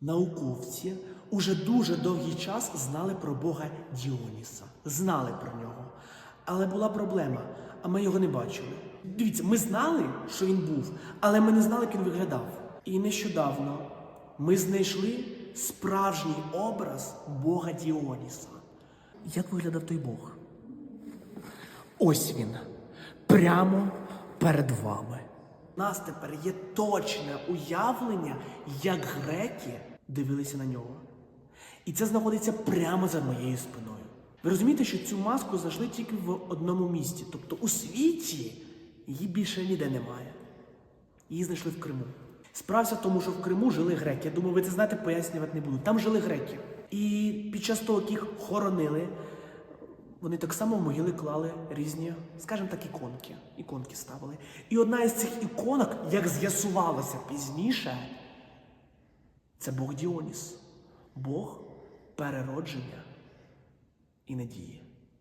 Науковці уже дуже довгий час знали про Бога Діоніса, знали про нього. Але була проблема, а ми його не бачили. Дивіться, ми знали, що він був, але ми не знали, як він виглядав. І нещодавно ми знайшли справжній образ Бога Діоніса. Як виглядав той Бог? Ось він, прямо перед вами. Нас тепер є точне уявлення, як греки дивилися на нього. І це знаходиться прямо за моєю спиною. Ви розумієте, що цю маску знайшли тільки в одному місті. Тобто у світі її більше ніде немає. Її знайшли в Криму. Справся в тому, що в Криму жили греки. Я думаю, ви це знаєте, пояснювати не буду. Там жили греки. І під час того, як їх хоронили, вони так само в могили клали різні, скажімо так, іконки. Іконки ставили. І одна із цих іконок, як з'ясувалося пізніше, це Бог Діоніс, Бог переродження і надії.